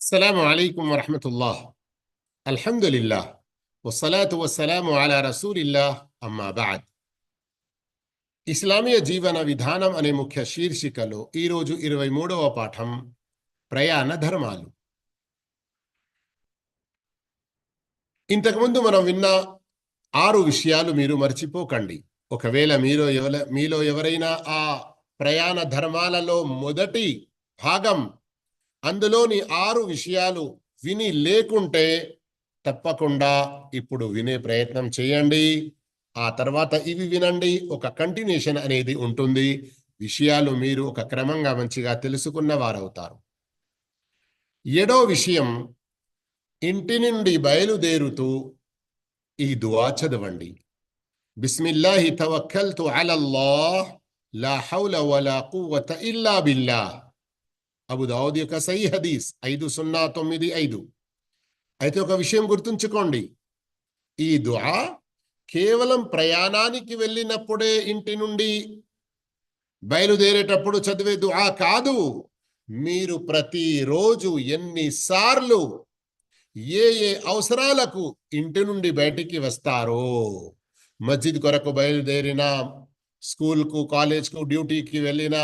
السلام عليكم ورحمة الله الحمد لله والصلاة والسلام على رسول الله أما بعد ఇస్లామీయ జీవన విధానం అనే ముఖ్య శీర్షికలో ఈరోజు ఇరవై మూడవ పాఠం ప్రయాణ ధర్మాలు ఇంతకుముందు మనం విన్న ఆరు విషయాలు మీరు మర్చిపోకండి ఒకవేళ మీరు ఎవల మీలో ఎవరైనా ఆ ప్రయాణ ధర్మాలలో మొదటి భాగం అందులోని ఆరు విషయాలు విని లేకుంటే తప్పకుండా ఇప్పుడు వినే ప్రయత్నం చేయండి. ఆ తర్వాత ఇవి వినండి. ఒక కంటిన్యూషన్ అనేది ఉంటుంది. విషయాలు మీరు ఒక క్రమంగా మంచిగా తెలుసుకున్న వారవుతారు. ఏడో విషయం ఇంటి నుండి బయలుదేరుతూ ఈ దువా చదవండి. బిస్మిల్లాహి తవక్కల్తు అలల్లాహ్ లా హౌల వలా కువ్వత ఇల్లా బిల్లాహ్. అబుదావుద్ యొక్క సై హదీస్ ఐదు సున్నా తొమ్మిది ఐదు. అయితే ఒక విషయం గుర్తుంచుకోండి. ఈ దుఆ కేవలం ప్రయాణానికి వెళ్ళినప్పుడే ఇంటి నుండి బయలుదేరేటప్పుడు చదివే దుఆ కాదు. మీరు ప్రతిరోజు ఎన్నిసార్లు ఏ ఏ అవసరాలకు ఇంటి నుండి బయటికి వస్తారో మస్జిద్ కొరకు బయలుదేరినా స్కూల్కు కాలేజ్కు డ్యూటీకి వెళ్ళినా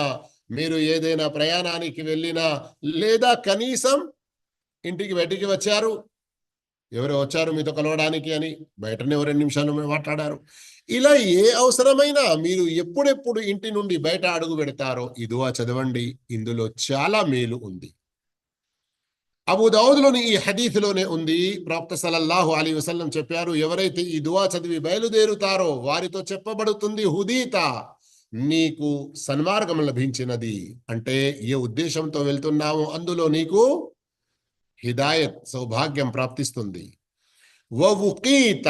మీరు ఏదైనా ప్రయాణానికి వెళ్ళినా లేదా కనీసం ఇంటికి బయటికి వచ్చారు ఎవరు వచ్చారు మీతో కలవడానికి అని బయటనే రెండు నిమిషాలు మాట్లాడారు. ఇలా ఏ అవసరమైనా మీరు ఎప్పుడెప్పుడు ఇంటి నుండి బయట అడుగు పెడతారో ఇదివా చదవండి ఇందులో చాలా మేలు ఉంది. అబుదావుద్లోని ఈ హదీఫ్లోనే ఉంది ప్రాప్త సలల్లాహు అలీ వసల్లం చెప్పారు ఎవరైతే ఈ దువా చదివి బయలుదేరుతారో వారితో చెప్పబడుతుంది హుదీత. నీకు సన్మార్గం లభించినది. అంటే ఏ ఉద్దేశంతో వెళ్తున్నావు అందులో నీకు హిదాయత్ సౌభాగ్యం ప్రాప్తిస్తుంది. వవుకీత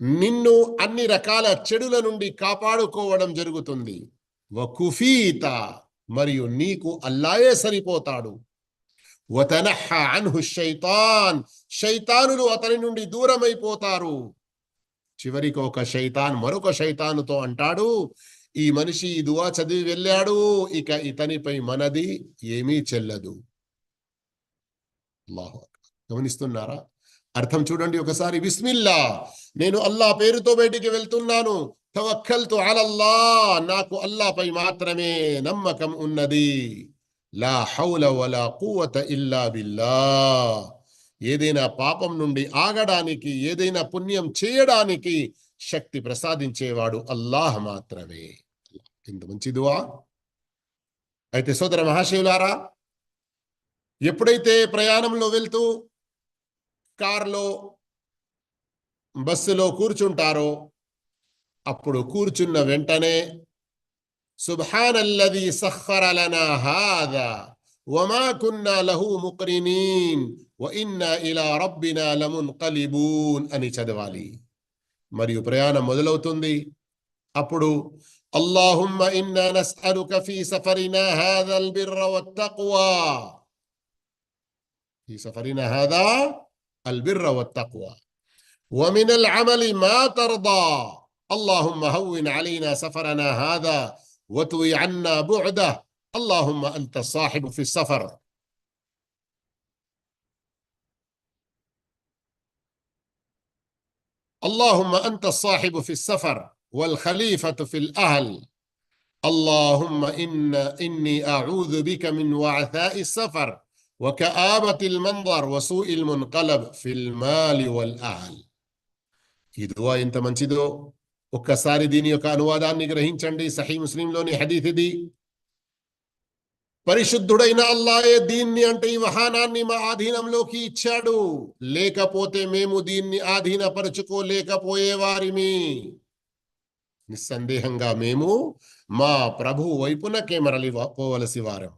నిన్ను అన్ని రకాల చెడుల నుండి కాపాడుకోవడం జరుగుతుంది. వకుఫీత మరియు నీకు అల్లాయే సరిపోతాడు. అన్హు శైతాన్ శైతానులు అతని నుండి దూరమైపోతారు. చివరికి ఒక శైతాన్ మరొక శైతానుతో అంటాడు ఈ మనిషి ఈ దువా చదివి వెళ్ళాడు ఇక ఇతనిపై మనది ఏమీ చెల్లదు. గమనిస్తున్నారా? అర్థం చూడండి ఒకసారి. బిస్మిల్లా. నేను అల్లా పేరుతో బయటికి వెళ్తున్నాను. తవక్కల్తు అలల్లా. నాకు అల్లాపై మాత్రమే నమ్మకం ఉన్నది. లా హౌల వలా కువత ఇల్లా బిల్లా ఏదైనా పాపం నుండి ఆగడానికి ఏదైనా పుణ్యం చేయడానికి శక్తి ప్రసాదించేవాడు అల్లాహ్ మాత్రమే. ఇంత మంచి దువా అయితే సోదర మహాశివులారా ఎప్పుడైతే ప్రయాణంలో వెళ్తూ కారులో బస్సులో కూర్చుంటారో అప్పుడు కూర్చున్న వెంటనే సుబ్హానల్లది సఖర హాదా వమా కున్నా లహు ముక్రినీన్ వ ఇన్నా ఇలా రబ్బినా అని చదవాలి. మరియు ప్రయాణం మొదలవుతుంది. అప్పుడు اللهم إنا نسألك في سفرنا هذا البر والتقوى. في سفرنا هذا البر والتقوى. ومن العمل ما ترضى. اللهم هون علينا سفرنا هذا وتوي عنا بعده. اللهم أنت الصاحب في السفر. اللهم أنت الصاحب في السفر. والخليفة في الأهل اللهم إن إني أعوذ بك من وعثاء السفر وكآبة المنظر وسوء المنقلب في المال والأهل ఈ దువా ఎంత మంచిదో ఒక్కసారి దీని యొక్క అనువాదాన్ని గ్రహించండి సహీ ముస్లింలోని హదీత్ ఇది పరిశుద్ధుడైన అల్లాయే దీన్ని అంటే ఈ వాహనాన్ని మా ఆధీనంలోకి ఇచ్చాడు లేకపోతే మేము దీన్ని ఆధీనపరుచుకోలేకపోయేవారిమి నిస్సందేహంగా మేము మా ప్రభు వైపునకే మరలి పోవలసి వారం.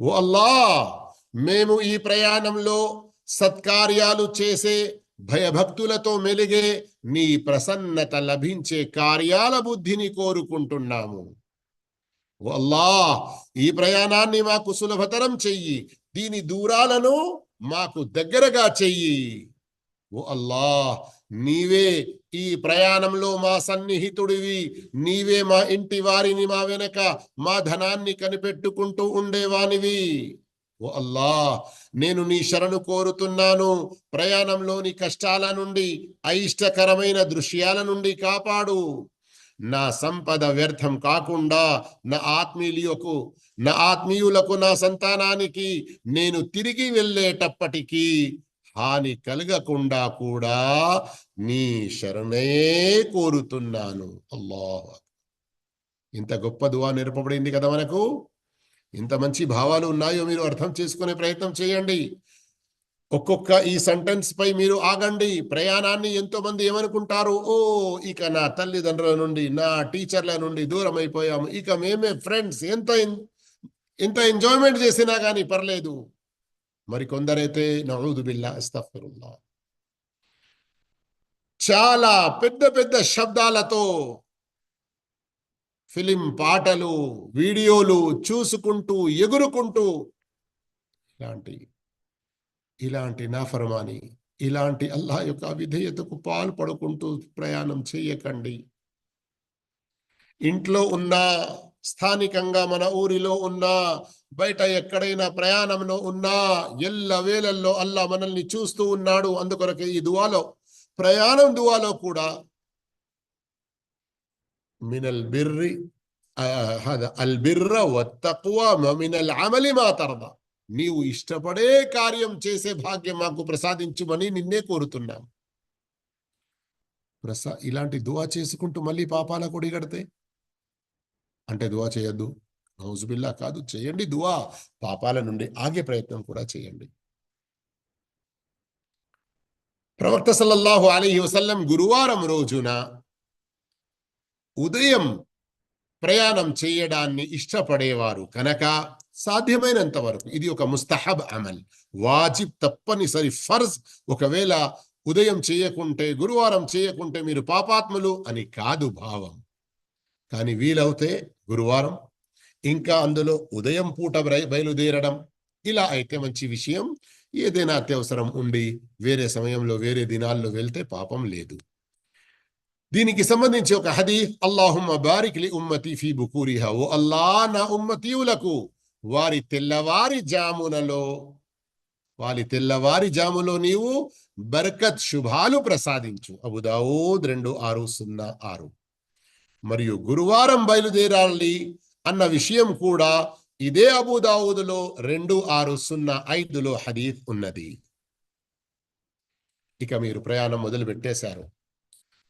ఓ అల్లా మేము ఈ ప్రయాణంలో సత్కార్యాలు చేసే భయభక్తులతో మెలిగే నీ ప్రసన్నత లభించే కార్యాల బుద్ధిని కోరుకుంటున్నాము. ఓ అల్లా ఈ ప్రయాణాన్ని మాకు సులభతరం చెయ్యి. దీని దూరాలను మాకు దగ్గరగా చెయ్యి. ఓ అల్లా నీవే ఈ ప్రయాణంలో మా సన్నిహితుడివి. నీవే మా ఇంటి వారిని మా వెనక మా ధనాన్ని కనిపెట్టుకుంటూ ఉండేవానివి. ఓ అల్లా నేను నీ శరణు కోరుతున్నాను. ప్రయాణంలోని కష్టాల నుండి అయిష్టకరమైన దృశ్యాల నుండి కాపాడు. నా సంపద వ్యర్థం కాకుండా నా ఆత్మీయులకు నా ఆత్మీయులకు నా సంతానానికి నేను తిరిగి వెళ్ళేటప్పటికీ హాని కలగకుండా కూడా నీ శరణే కోరుతున్నాను. అల్లాహ్ ఇంత గొప్ప దువా నేర్పబడింది కదా మనకు? ఇంత మంచి భావాలు ఉన్నాయో మీరు అర్థం చేసుకునే ప్రయత్నం చేయండి. ఒక్కొక్క ఈ సెంటెన్స్ పై మీరు ఆగండి. ప్రయాణాన్ని ఎంతో మంది ఏమనుకుంటారు? ఓ ఇక నా తల్లిదండ్రుల నుండి నా టీచర్ల నుండి దూరం అయిపోయాము. ఇక మేమే ఫ్రెండ్స్ ఎంత ఎంత ఎంజాయ్మెంట్ చేసినా కానీ పర్లేదు. మరి కొందరైతే నవూదు బిల్లా అస్తఫరుల్లా చాలా పెద్ద పెద్ద శబ్దాలతో ఫిలిం పాటలు వీడియోలు చూసుకుంటూ ఎగురుకుంటూ ఇలాంటి ఇలాంటి నాఫర్మాని ఇలాంటి అల్లా యొక్క విధేయతకు పాల్పడుకుంటూ ప్రయాణం చేయకండి. ఇంట్లో ఉన్న స్థానికంగా మన ఊరిలో ఉన్నా బయట ఎక్కడైనా ప్రయాణంలో ఉన్నా ఎల్ల వేళల్లో అల్లా మనల్ని చూస్తూ ఉన్నాడు. అందుకొరకే ఈ దువాలో ప్రయాణం దువాలో కూడా మినల్ బిర్రి అల్ బిర్ర వత్తక్వా మినల్ అమలి మా తరదా. నీవు ఇష్టపడే కార్యం చేసే భాగ్యం మాకు ప్రసాదించుమని నిన్నే కోరుతున్నాం. ప్రసా ఇలాంటి దువా చేసుకుంటూ మళ్ళీ పాపాల కొడిగడితే అంటే దువా చేయొద్దు. హౌజుబిల్లా కాదు చేయండి దువా. పాపాల నుండి ఆగే ప్రయత్నం కూడా చేయండి. ప్రవక్త సల్లల్లాహు అలీ వసల్లం గురువారం రోజున ఉదయం ప్రయాణం చేయడాన్ని ఇష్టపడేవారు కనుక సాధ్యమైనంత వరకు. ఇది ఒక ముస్తహబ్ అమల్. వాజిబ్ తప్పనిసరి ఫర్జ్. ఒకవేళ ఉదయం చేయకుంటే గురువారం చేయకుంటే మీరు పాపాత్ములు అని కాదు భావం. కానీ వీలవుతే గురువారం ఇంకా అందులో ఉదయం పూట బయలుదేరడం ఇలా అయితే మంచి విషయం. ఏదైనా అత్యవసరం ఉండి వేరే సమయంలో వేరే దినాల్లో వెళ్తే పాపం లేదు. దీనికి సంబంధించి ఒక హది అల్లాహుమ్మ బారిక్లి ఉమ్మతి ఫీ బుకూరిహా ఓ అల్లా నా ఉమ్మతీయులకు వారి తెల్లవారి జామునలో వారి తెల్లవారి జాములో నీవు బర్కత్ శుభాలు ప్రసాదించు. అబుదావూద్ రెండు ఆరు సున్నా ఆరు. మరియు గురువారం బయలుదేరాలి అన్న విషయం కూడా ఇదే అబుదావుదులో రెండు ఆరు సున్నా ఐదులో హదీఫ్ ఉన్నది. ఇక మీరు ప్రయాణం మొదలు పెట్టేశారు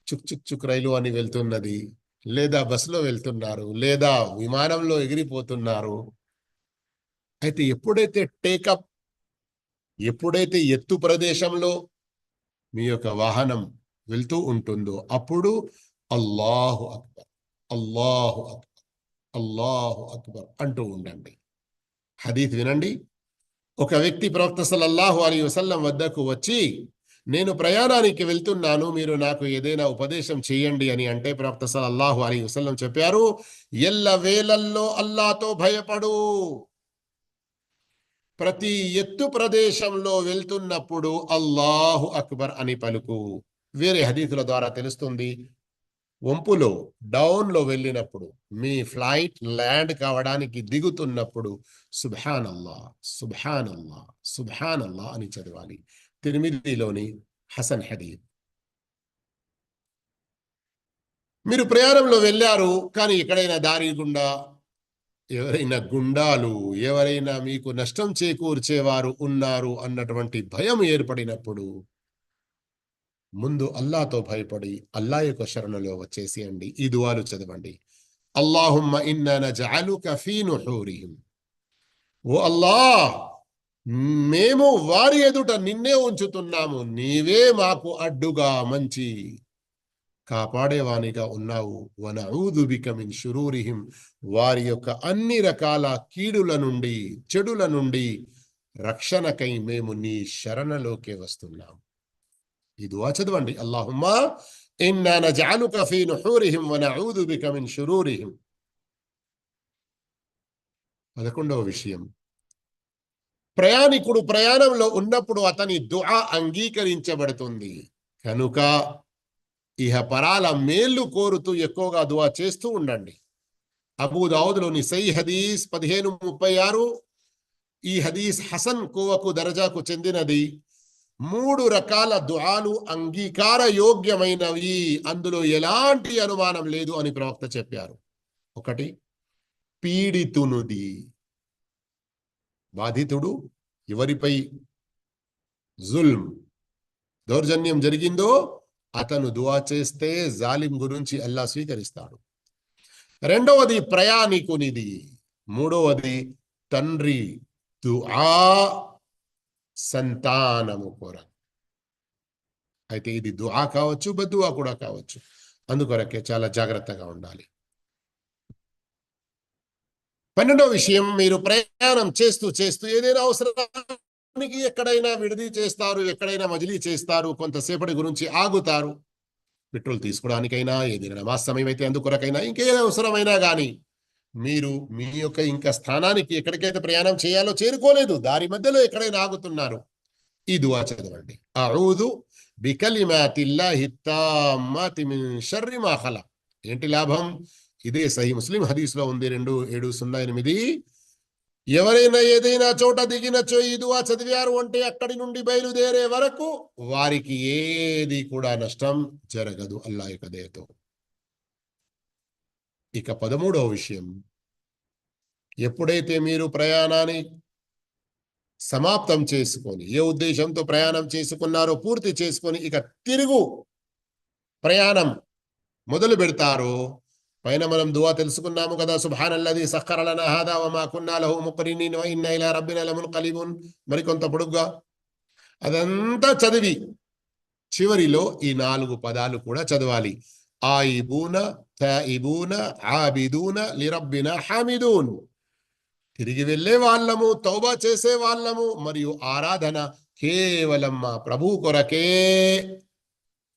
చుక్ చుక్ చుక్ రైలు అని వెళ్తున్నది లేదా బస్సులో వెళ్తున్నారు లేదా విమానంలో ఎగిరిపోతున్నారు. అయితే ఎప్పుడైతే టేకప్ ఎప్పుడైతే ఎత్తు ప్రదేశంలో మీ యొక్క వాహనం వెళ్తూ ఉంటుందో అప్పుడు అల్లాహు అక్బర్ అల్లాహు అక్బర్ అల్లాహు అక్బర్ అంటూ ఉండండి. హదీత్ వినండి. ఒక వ్యక్తి ప్రవక్త సల్లల్లాహు అలీ వసల్లం వద్దకు వచ్చి నేను ప్రయాణానికి వెళ్తున్నాను మీరు నాకు ఏదైనా ఉపదేశం చేయండి అని అంటే ప్రవక్త సల్లల్లాహు అలీ వసల్లం చెప్పారు. ఎల్ల వేలల్లో అల్లాతో భయపడు. ప్రతి ఎత్తు ప్రదేశంలో వెళ్తున్నప్పుడు అల్లాహు అక్బర్ అని పలుకు. వేరే హదీతుల ద్వారా తెలుస్తుంది. వంపులో డౌన్లో వెళ్ళినప్పుడు మీ ఫ్లైట్ ల్యాండ్ కావడానికి దిగుతున్నప్పుడు సుభానల్లా సుభానల్లా సుభానల్లా అని చదవాలి. తిరుమిదిలోని హసన్ హదీద్ మీరు ప్రయాణంలో వెళ్ళారు కానీ ఎక్కడైనా దారి గుండా ఎవరైనా గుండాలు ఎవరైనా మీకు నష్టం చేకూర్చేవారు ఉన్నారు అన్నటువంటి భయం ఏర్పడినప్పుడు ముందు అల్లాతో భయపడి అల్లా యొక్క శరణలో వచ్చేసేయండి. ఈ దువాలు చదవండి. అల్లాహుమ్మ ఇన్నా ఓ అల్లా మేము వారి ఎదుట నిన్నే ఉంచుతున్నాము. నీవే మాకు అడ్డుగా మంచి కాపాడేవానిగా ఉన్నావు. వన బిక మిన్ షురూరిహిం. వారి యొక్క అన్ని రకాల కీడుల నుండి చెడుల నుండి రక్షణకై మేము నీ శరణలోకే వస్తున్నాం. ఈ దువా చదవండి. అల్లాహుమ్మా ఇన్నా నజఅలుక ఫీ నుహూరిహిం వనఊదు బిక మిన్ షురూరిహిం. పదకొండవ విషయం. ప్రయాణికుడు ప్రయాణంలో ఉన్నప్పుడు అతని దుఆ అంగీకరించబడుతుంది. కనుక ఇహ పరాల మేళ్ళు కోరుతూ ఎక్కువగా దువా చేస్తూ ఉండండి. అబూ దావుద్లోని సై హదీస్ పదిహేను ముప్పై ఆరు ఈ హదీస్ హసన్ కోవకు దర్జాకు చెందినది. మూడు రకాల దుఆలు అంగీకార యోగ్యమైనవి అందులో ఎలాంటి అనుమానం లేదు అని ప్రవక్త చెప్పారు. ఒకటి పీడితునుది. బాధితుడు ఎవరిపై జుల్మ్ దౌర్జన్యం జరిగిందో అతను దువా చేస్తే జాలిం గురించి అల్లా స్వీకరిస్తాడు. రెండవది ప్రయాణికునిది. మూడవది తండ్రి దుఆ సంతానము కొర అయితే ఇది దుఆ కావచ్చు బద్దువా కూడా కావచ్చు. అందుకొరకే చాలా జాగ్రత్తగా ఉండాలి. పన్నెండో విషయం మీరు ప్రయాణం చేస్తూ చేస్తూ ఏదైనా అవసరానికి ఎక్కడైనా విడిది చేస్తారు ఎక్కడైనా మజిలీ చేస్తారు కొంతసేపటి గురించి ఆగుతారు. పెట్రోల్ తీసుకోవడానికైనా ఏదైనా నమాజ్ సమయం అయితే అందుకొరకైనా ఇంకేదైనా అవసరమైనా కానీ మీరు మీ యొక్క ఇంకా స్థానానికి ఎక్కడికైతే ప్రయాణం చేయాలో చేరుకోలేదు దారి మధ్యలో ఎక్కడైనా ఆగుతున్నారు. ఈ దువా చదవండి. అఊదు బికలిమాతిల్లాహి ఏంటి లాభం? ఇదే సహీ ముస్లిం హదీస్లో ఉంది రెండు ఏడు సున్నా ఎనిమిది. ఎవరైనా ఏదైనా చోట దిగినచో ఈ దువా చదివారు అంటే అక్కడి నుండి బయలుదేరే వరకు వారికి ఏది కూడా నష్టం జరగదు. అల్లా యొక్క దయతో. ఇక పదమూడవ విషయం. ఎప్పుడైతే మీరు ప్రయాణాన్ని సమాప్తం చేసుకొని ఏ ఉద్దేశంతో ప్రయాణం చేసుకున్నారో పూర్తి చేసుకొని ఇక తిరుగు ప్రయాణం మొదలు పెడతారో పైన మనం దువా తెలుసుకున్నాము కదా సుబ్హానల్లది సక్కరలన హాదా వమా కున్నా లహు ముక్రినీన్ వ ఇలా రబ్బిన లమున్కలిబున్ మరికొంత పొడుగ్గా అదంతా చదివి చివరిలో ఈ నాలుగు పదాలు కూడా చదవాలి. ఆయిబూన తాయిబూన ఆబిదూన లిరబ్బిన హామిదూన్ తిరిగి వెళ్ళే వాళ్ళము తౌబా చేసే వాళ్ళము మరియు ఆరాధన కేవలం మా ప్రభు కొరకే.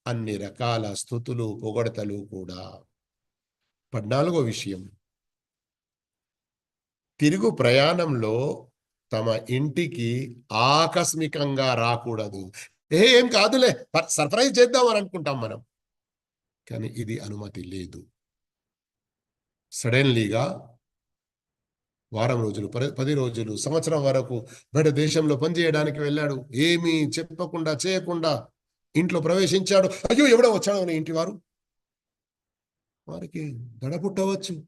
అన్ని రకాల స్థుతులు పొగడతలు కూడా. పద్నాలుగో విషయం. తిరుగు ప్రయాణంలో తమ ఇంటికి ఆకస్మికంగా రాకూడదు. ఏ ఏం కాదులే. సర్ప్రైజ్ చేద్దాం అని అనుకుంటాం మనం. కానీ ఇది అనుమతి లేదు. సడన్లీగా వారం రోజులు పది- రోజులు సంవత్సరం వరకు బయట దేశంలో పనిచేయడానికి వెళ్ళాడు. ఏమీ చెప్పకుండా చేయకుండా ఇంట్లో ప్రవేశించాడు. అయ్యో ఎవడో వచ్చాడు అని ఇంటి వారు? వారికి దడ పుట్టవచ్చు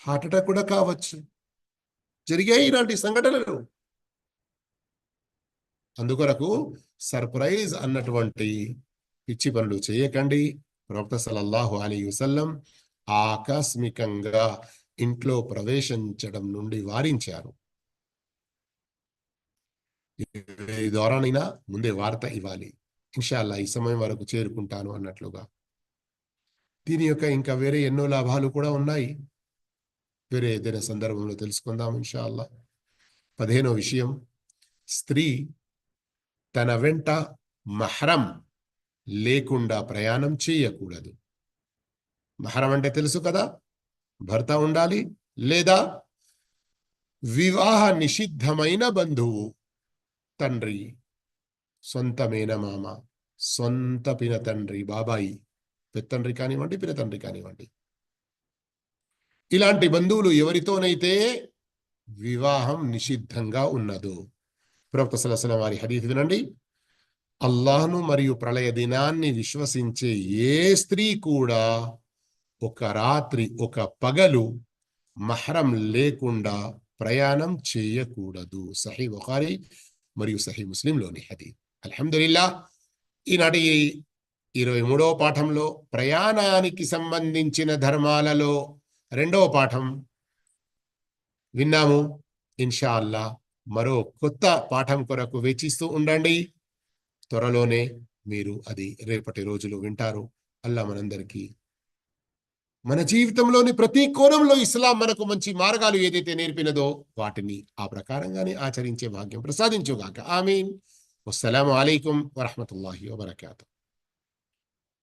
హార్ట్ అటాక్ కూడా కావచ్చు. జరిగాయి ఇలాంటి సంఘటనలు. అందుకొరకు సర్ప్రైజ్ అన్నటువంటి పిచ్చి పనులు చేయకండి. ప్రవక్త సలల్లాహు అలీ వసల్లం ఆకస్మికంగా ఇంట్లో ప్రవేశించడం నుండి వారించారు. ద్వారానైనా ముందే వార్త ఇవ్వాలి. ఇన్షాల్లా ఈ సమయం వరకు చేరుకుంటాను అన్నట్లుగా. దీని యొక్క ఇంకా వేరే ఎన్నో లాభాలు కూడా ఉన్నాయి. వేరే ఏదైనా సందర్భంలో తెలుసుకుందాం ఇన్షాల్లా. పదిహేనో విషయం. స్త్రీ తన వెంట మహరం లేకుండా ప్రయాణం చేయకూడదు. మహరం అంటే తెలుసు కదా? భర్త ఉండాలి లేదా వివాహ నిషిద్ధమైన బంధువు. తండ్రి సొంత మేనమామ సొంత పిన తండ్రి బాబాయి. పెత్తండ్రి కానివ్వండి పిన తండ్రి కానివ్వండి. ఇలాంటి బంధువులు ఎవరితోనైతే వివాహం నిషిద్ధంగా ఉన్నదో. ప్రవక్త సలసల వారి హదీత్ వినండి. అల్లాహ్ను మరియు ప్రళయ దినాన్ని విశ్వసించే ఏ స్త్రీ కూడా ఒక రాత్రి ఒక పగలు మహరం లేకుండా ప్రయాణం చేయకూడదు. సహీ బుఖారి మరియు సహీ ముస్లింలోని హది అల్హమ్దులిల్లా ఈనాటి ఇరవై మూడవ పాఠంలో ప్రయాణానికి సంబంధించిన ధర్మాలలో రెండవ పాఠం విన్నాము. ఇన్షా అల్లా మరో కొత్త పాఠం కొరకు వేచిస్తూ ఉండండి. త్వరలోనే మీరు అది రేపటి రోజులు వింటారు. అల్లా మనందరికీ మన జీవితంలోని ప్రతి కోణంలో ఇస్లాం మనకు మంచి మార్గాలు ఏదైతే నేర్పినదో వాటిని ఆ ప్రకారంగానే ఆచరించే భాగ్యం ప్రసాదించుగాక. ఆమీన్. అస్సలం అలైకుం వరహమతుల్లాహి వబర్కాతు.